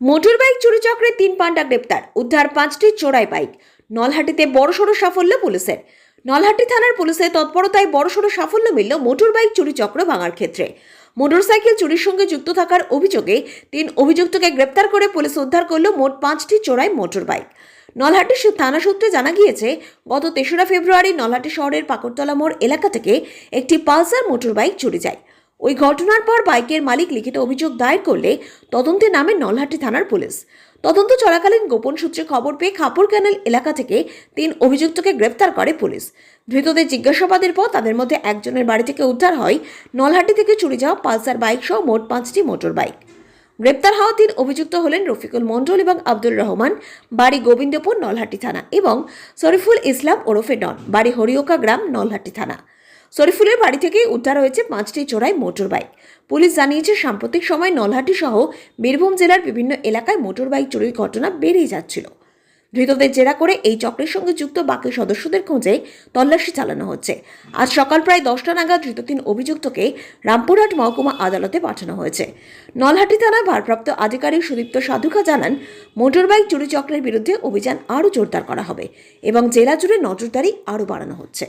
Motorbike চুরি চক্রে তিন পান্ডা গ্রেপ্তার। উদ্ধার পাঁচটি চোরাই বাইক। নলহাটিতে বড়সড় সাফল্য পুলিশের। নলহাটি থানার পুলিশের তৎপরতায় বড়সড় সাফল্য মিলল মোটরবাইক চুরি চক্র ভাঙার ক্ষেত্রে। মোটরসাইকেল চুরির সঙ্গে যুক্ত থাকার অভিযোগে তিন অভিযুক্তকে গ্রেপ্তার করে পুলিশ উদ্ধার করল মোট পাঁচটি চোরাই মোটরবাইক নলহাটি থানা সূত্রে জানা গিয়েছে, গত তেসরা ফেব্রুয়ারি নলহাটি শহরের পাকড়তলা মোড় এলাকা থেকে একটি পালসার মোটরবাইক চুরি যায়। ওই ঘটনার পর বাইকের মালিক লিখিত অভিযোগ দায়ের করলে তদন্তে নামে নলহাটি থানার পুলিশ। তদন্ত চলাকালীন গোপন সূত্রে খবর পেয়ে খাপুর ক্যানেল এলাকা থেকে তিন অভিযুক্তকে গ্রেপ্তার করে পুলিশ। ধৃতদের জিজ্ঞাসাবাদের পর তাদের মধ্যে একজনের বাড়ি থেকে উদ্ধার হয় নলহাটি থেকে চুরি যাওয়া পালসার বাইক সহ মোট পাঁচটি মোটর বাইক গ্রেপ্তার হওয়া তিন অভিযুক্ত হলেন রফিকুল মণ্ডল এবং আব্দুর রহমান, বাড়ি গোবিন্দপুর, নলহাটি থানা এবং শরীফুল ইসলাম ওরফে ডন, বাড়ি হরিওকা গ্রাম, নলহাটি থানা। শরীফুলের বাড়ি থেকে উদ্ধার হয়েছে পাঁচটি চোরাই মোটর বাইক পুলিশ জানিয়েছে, সাম্প্রতিক সময় নলহাটি সহ বীরভূম জেলার বিভিন্ন এলাকায় মোটর বাইক চুরির ঘটনা বেড়েই যাচ্ছিল। ধৃতদের জেরা করে এই চক্রের সঙ্গে যুক্ত বাকি সদস্যদের খোঁজে তল্লাশি চালানো হচ্ছে। আজ সকাল প্রায় দশটা নাগাদ ধৃত তিন অভিযুক্তকে রামপুরহাট মহকুমা আদালতে পাঠানো হয়েছে। নলহাটি থানার ভারপ্রাপ্ত আধিকারিক সুদীপ্ত সাধুকা জানান, মোটরবাইক চুরি চক্রের বিরুদ্ধে অভিযান আরও জোরদার করা হবে এবং জেলা জুড়ে নজরদারি আরও বাড়ানো হচ্ছে।